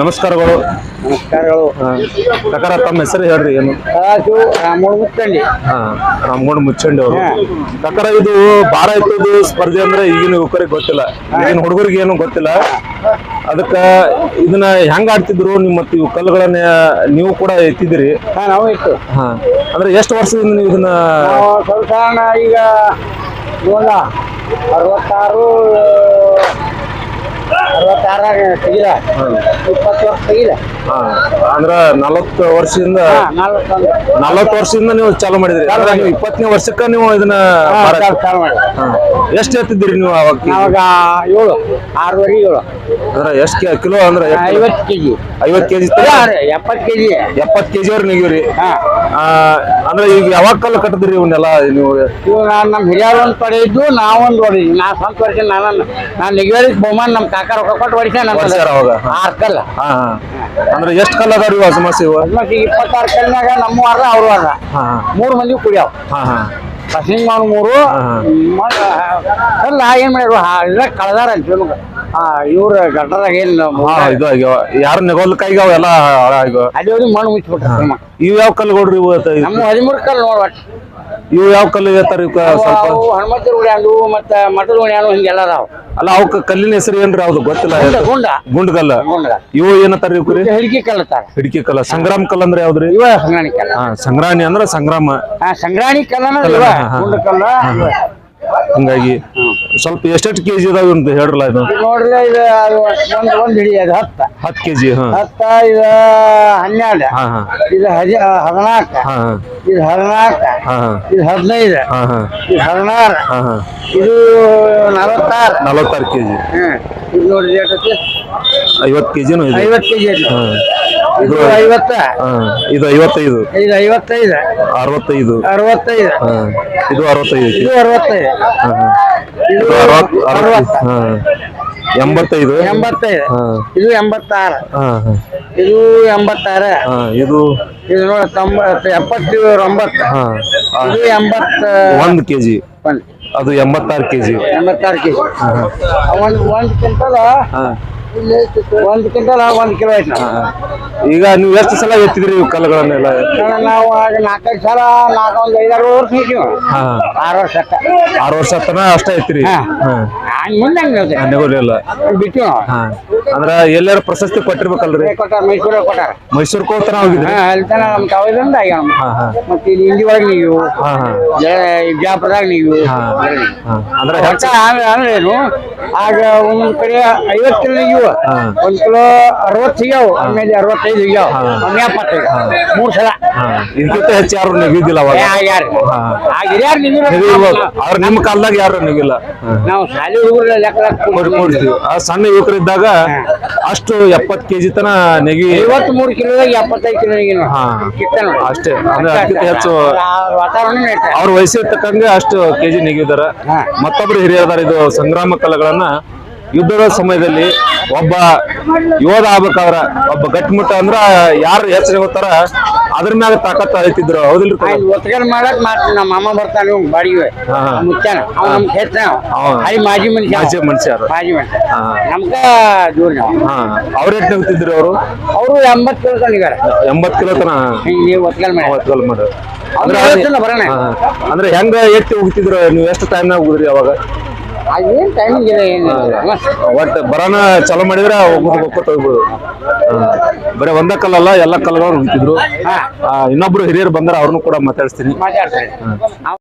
ನಮಸ್ಕಾರಗಳು. ನಮಸ್ಕಾರಗಳು. ಪ್ರಕಾರ ತಮ್ಮ ಹೆಸರು ಹೇಳ್ರಿ ಏನು? ಮುಚ್ಚಂಡಿ ರಾಮೋಣ ಮುಚ್ಚಂಡಿ. ಹಾ ರಾಮಗೊಂಡ ಮುಚ್ಚಂಡಿ ಅವರು. ಪ್ರಕಾರ ಇದು ಭಾರ ಎತ್ತೋದು ಸ್ಪರ್ಧೆ ಅಂದ್ರೆ ಈಗಿನ ಯುವಕರಿಗೆ ಗೊತ್ತಿಲ್ಲ. ಈಗಿನ ಹುಡುಗರಿಗೆ ಏನು ಗೊತ್ತಿಲ್ಲ. ಅದಕ್ಕ ಇದನ್ನ ಹೆಂಗ ಆಡ್ತಿದ್ರು ನಿಮ್ ಮತ್ತೆ ಇವು ಕಲ್ಲುಗಳನ್ನ ನೀವು ಕೂಡ ಎತ್ತಿದಿರಿ ಹಾ ನಾವು ಇತ್ತು. ಹಾ ಅಂದ್ರೆ ಎಷ್ಟು ವರ್ಷದಿಂದ ನೀವು ಇದನ್ನ ನಾವು ಈಗ ಅರವತ್ತಾರು ಅರವತ್ತಾರಾಗ ತೆಗಿದ ಇಪ್ಪತ್ತು ವರ್ಷ ತೆಗಿದ ಹಾ, ಅಂದ್ರ ನಲವತ್ತು ವರ್ಷದಿಂದ ಹಾ ನಾಲ್ವತ್ತೊಂದು. ನಲವತ್ತು ವರ್ಷದಿಂದ ನೀವು ಚಾಲು ಮಾಡಿದ್ರಿ. ಅಂದ್ರೆ ನೀವು ಇಪ್ಪತ್ತನೇ ವರ್ಷಕ್ಕ ನೀವು ಇದನ್ನ ಚಾಲು- ಮಾಡಿ ಹಾ. ಎಷ್ಟು ಎತ್ತಿದ್ದೀರಿ ನೀವು ಅವಾಗ ನಾವಾಗ ಏಳು ಆರೂವರೆ ಏಳು. ಅಂದ್ರೆ ಎಷ್ಟು ಕಿಲೋ ಅಂದ್ರೆ ಎಷ್ಟ್? ಕಿಲೋ? ಐವತ್ತು ಕೆ ಜಿ ಐವತ್ ಕೆಜಿ ಎಪ್ಪತ್ತು ಕೆ ಜಿ ಎಪ್ಪತ್ ಕೆಜಿ ಅವ್ರ ನೀಗಿವ್ರಿ. ಹಾ. ಆ, ಅಂದ್ರೆ ಈಗ ಯಾವಾಗ ಕಲ್ಲು ಕಟ್ಟಿದ್ರಿ ಇವನ್ನೆಲ್ಲ ನೀವು? ನಮ್ಮ ಹಿರಿಯರು ಒಂದು ಪಡೆಯಿದ್ದು ನಾವೊಂದು ಹೊಡೆದ್ವಿ. ನಾ ಸ್ವಂತ ವರ್ಷ ನಾನು ನಾನು ನಿಗವೇರಿ ಬಹುಮಾನ ನಮ್ಮ ಕಾಕ ರೊಕ್ಕ ಕೊಟ್ಟು ಹೊಡಿಸ ವರ್ಷಾರ ಅವಾಗ? ಆರು ಕಲ್ಲ. ಹಾ ಹಾ. ಅಂದ್ರೆ ಎಷ್ಟು ಅದಾವ್ರಿ ಇವು ಸಮಸ್ಯೆ ಇವ ಮತ್ತೆ ಇಪ್ಪತ್ತಾರು ಕಲ್ಲಿನಾಗ ನಮ್ಮ ಅರ್ಧ ಅವರು ಅರ್ಧ ಹಾ ಮೂರು ಮಂದಿ ಕುಡಿಯಾವ. ಹಾ ಹಾ. ಫಸ್ಟಿಂಗ್ ಮಾಡು ಮೂರು. ಮ- ಅಲ್ಲ ಏನ್ ಮಾಡ್ಯಾರ? ಕಳ್ದಾರ ಅಂತ ಇವ್ರ ಗಟ್ಟದಾಗ ಏನ್ ಹಾ ಇದು ಆಗ್ಯಾವ. ಯಾರು ನೆಗೋಲ್ಕಾಗಿ ಅವೆಲ್ಲ ಹಾಳಾಗ್ಯಾವ ಅಲ್ಲಿ ಹೋಗಿ ಮಣ್ಣು ಮುಚ್ಚಿಬಿಟ್ರ ಇವ್ ಯಾವ ಇವು ನಮ್ಮ ಹದಿಮೂರು ಕಲ್ಲು ನೋಡ್ ಒಟ್ಟು. ಇವು ಯಾವ ಕಲ್ಲು ಹೇಳ್ತಾರ ಇವಕ್ಕ ಸ್ವಲ್ಪ? ಅವು ಹನುಮಂತರ ಉಡ್ಯಾನು ಮತ್ತ ಮಠದ ಉಡ್ಯಾನು ಹಿಂಗೆಲ್ಲ ಅದಾವ. ಅಲ್ಲ ಅವಕ್ಕ ಕಲ್ಲಿನ ಹೆಸರು ಏನ್ರಿ ಅವ್ದು ಗೊತ್ತಿಲ್ಲ ಗುಂಡ ಗುಂಡ ಗುಂಡ್. ಕಲ್ಲ ಗುಂಡ. ಇವು ಏನತ್ತಾರ ಇವಕ್ರಿ? ಹಿಡಿಕಿ ಕಲ್ಲತ್ತಾರ ಹಿಡಿಕೆ ಕಲ್ಲ. ಸಂಗ್ರಾಮ ಕಲ್ಲ ಅಂದ್ರೆ ಯಾವ್ದ್ರಿ? ಇವ ಸಂಗ್ರಾಣಿ ಕಲ್ಲ. ಹಾ ಸಂಗ್ರಾಣಿ ಅಂದ್ರ ಸಂಗ್ರಾಮ. ಆ ಸಂಗ್ರಾಣಿ ಕಲ್ಲನ ಇವ. ಹಾ, ಹಾ. ಗುಂಡ ಕಲ್ಲ ಇವ. ಹಂಗಾಗಿ ಸ್ವಲ್ಪ ಎಷ್ಟೆಷ್ಟು ಕೆಜಿ ಇದಾವೆ ಅಂತ ಹೇಳ್ರಲ್ಲ ಇದು? ನೋಡ್ರಿ ಇದು ಅದು ಒಂದ್ ಒಂದ್ ಹಿಡಿ ಅದು ಹತ್ತ. ಹತ್ತು ಕೆಜಿ ಹಾ. ಹತ್ತ ಇದು ಹನ್ನೆರಡು. ಹಾ ಹಾ. ಇದು ಹದಿ ಹದಿನಾಲ್ಕ ಹಾ ಹಾ. ಇದು ಹದಿನಾಲ್ಕ ಹಾ ಹಾ. ಇದು ಹದಿನೈದು. ಹಾ ಹಾ. ಇದು ಹದಿನಾರು. ಹಾ ಹಾ. ಇದು ನಲವತ್ತಾರು. ನಲವತ್ತಾರು ಕೆಜಿ. ಹ್ಮ್. ಇದು ನೋಡ್ರಿ ಎಷ್ಟೈತಿ ಐವತ್ತು ಕೆಜಿನೂ ಇದೆ. ಐವತ್ತು ಕೆಜಿ ಇದು. ಐವತ್ತ? ಹಾ ಇದು ಐವತ್ತೈದು. ಇದು ಐವತ್ತೈದು. ಅರವತ್ತೈದು. ಅರವತ್ತೈದು. ಹಾ ಇದು ಅರವತ್ತೈದು ಇದು ಅರವತ್ತೈದು. ಹಾ ಹಾ. ಇದು ಇದು ಅರವತ್ತು ಅರವತ್ತು ಅರವತ್ತು. ಎಂಬತ್ತೈದು. ಎಂಬತ್ತೈದು. ಹಾ. ಇದು ಎಂಬತ್ತಾರು. ಹಾ ಹಾ. ಇದು ಎಂಬತ್ತಾರು. ಹಾ ಇದು ಇದು ನೋಡಿ ತೊಂಬತ್ತು ಎಪ್ಪತ್ತು ಒಂಬತ್ತು ಹಾ. ಇದು ಎಂಬತ್ತ ಒಂದು ಕೆಜಿ ಅದು ಎಂಬತ್ತಾರು ಕೆಜಿ ಎಂಬತ್ತಾರು ಕೆ ಜಿ ಒಂದು ಒಂದು ಕ್ವಿಂಟಲ್ ಹಾ. ಒಂದು ಕ್ವಿಂಟಲ್ ಒಂದು ಕಿಲೋ ಐತೆ ಈಗ ನೀವು ಎಷ್ಟು ಸಲ ಎತ್ತಿದ್ರಿ ಇವು ಕಲ್ಲುಗಳನ್ನೆಲ್ಲ? ನಾವು ಆಗ ನಾಲ್ಕೈದು ಸಲ ನಾಲ್ಕು ಒಂದು ಐದಾರು ವರ್ಷ ಹೋಗಿವಿ ಆರು ವರ್ಷ ಆರು ವರ್ಷ ತನ ಅಷ್ಟೇ ಐತ್ರಿ ಮುಂದೆ ಹಂಗೆ ನೆಗೋಲಿಯಲ್ಲ ಬಿಟ್ಟು. ನಾವು ಅಂದ್ರ ಎಲ್ಲಾರು ಪ್ರಶಸ್ತಿ ಕೊಟ್ಟಿರ್ಬೇಕಲ್ರಿ? ಮೈಸೂರ್ ಮೈಸೂರಿಗೆ ಕೊಟ್ಟಾರ. ಮೈಸೂರು ಹೋಗಿದ್ರಿ? ಹಾ ಅಲ್ಲಿ ತನ ನಮ್ಮ ಹಾ ಮತ್ತೆ ಇಲ್ಲಿ ಹಿಂದಿ ಒಳಗೆ ನೀವು. ಹಾ ನೀವು ಅಂದ್ರೆ ಆಮೇಲೆ ಏನು? ಆಗ ಒಂದ್ ಕಡೆ ಐವತ್ತು ಕಿಲೋ ಇವು ಹಾ. ಒಂದ್ ಕಿಲೋ ಅರವತ್ತು ಸಿಗ್ಯಾವ ಆಮೇಲೆ ಅರವತ್ತೈದು ಸಿಗ್ಯಾವ ಒಮ್ಮೆ ಎಪ್ಪತ್ತೈದು ಮೂರ್ ಸಲ. ಇದಕ್ಕಿಂತ ಹೆಚ್ಚು ಯಾರು ನೆಗಿದಿಲ್ಲ ಅವಾಗ? ಆಗ್ಯಾರ ನಿಂದಿರ್ಬೇಕು ನಿಮ್ಮ ಕಾಲದಾಗ ಯಾರು ನೆಗಿಲ್ಲ ನಾವು ಶಾಲೆ ಹುಡುಗರು ಲೆಕ್ಕ ಲೆಕ್ಕ ಆ ಸಣ್ಣ ಯುವಕರಿದ್ದಾಗ ಅಷ್ಟು ಎಪ್ಪತ್ ಕೆಜಿ ತನ ನೆಗಿ ಐವತ್ತ್ ಮೂರು ಕಿಲೋದಾಗ ಎಪ್ಪತ್ತೈದು ಕಿಲೋ ಅಷ್ಟೇ. ಅಂದ್ರೆ ಅದಕ್ಕಿಂತ ಹೆಚ್ಚು ಅವ್ರ ವಯಸ್ಸಿಗೆ ತಕ್ಕಂಗೆ ಅಷ್ಟು ಕೆಜಿ ನೆಗಿದಾರ. ಮತ್ತೊಬ್ರು ಹಿರಿಯದಾರ ಇದು ಸಂಗ್ರಾಮ ಕಲೆಗಳನ್ನ ಯುದ್ಧದ ಸಮಯದಲ್ಲಿ ಒಬ್ಬ ಯೋಧ ಆಗ್ಬೇಕಾದ್ರ ಒಬ್ಬ ಗಟ್ಟಿಮುಟ್ಟ ಅಂದ್ರ ಯಾರು ಹೆಸರು ಹೋಗ್ತಾರ ಅದ್ರ ಮ್ಯಾಗ ತಾಕತ್ ಅಳಿತಿದ್ರು ಹೌದಿಲ್ರಿ ಒತ್ತಗಲ್ ಮಾಡಕ್ ಮಾಡ್ತೀನಿ ನಮ್ಮ ಅಮ್ಮ ಬರ್ತಾನೆ ಬಾಡಿಗೆ. ಮುಖ್ಯನ ಅವ ನಮ್. ಅಲ್ಲಿ ಮಾಜಿ ಮನುಷ್ಯ. ಮಾಜಿ ಮನುಷ್ಯರು ಮಾಜಿ ಮನುಷ್ಯ. ನಮ್ಗ ದೂರ ಹಾ. ಅವ್ರ ಎಷ್ಟು ಅವರು? ಅವರು ಎಂಬತ್ ಕಿಲೋ ಈಗ ಎಂಬತ್ ಕಿಲೋ ತನ ನೀವು ಒತ್ತಗಲ್ ಮಾಡಿ. ಒತ್ತಗಲ್ ಮಾಡ. ಬರೋಣ. ಅಂದ್ರೆ ಹೆಂಗ ಎತ್ತಿ ಹೋಗ್ತಿದ್ರು? ನೀವು ಎಷ್ಟು ಟೈಮ್ನಾಗ ಹೋಗಿದ್ರಿ ಅವಾಗ? ಅದೇನ್ ಟೈಮಿಂಗ್ ಇಲ್ಲ. ಏನಿಲ್ಲ ಒಟ್ಟು ಬರೋಣ ಚಲೋ ಮಾಡಿದ್ರೆ ಹೋಗ್ಕೊತ ಹೋಗ್ಬೋದು. ಹಾ. ಬರೀ ಒಂದ ಕಲ್ಲಲ್ಲ ಎಲ್ಲ ಕಲ್ಲಗಳು ಹೋಗ್ತಿದ್ರು. ಹಾ. ಆ, ಇನ್ನೊಬ್ರು ಹಿರಿಯರು ಬಂದ್ರೆ ಅವ್ರನ್ನೂ ಕೂಡ ಮಾತಾಡಿಸ್ತೀನಿ. ಮಾತಾಡ್ತಾರೆ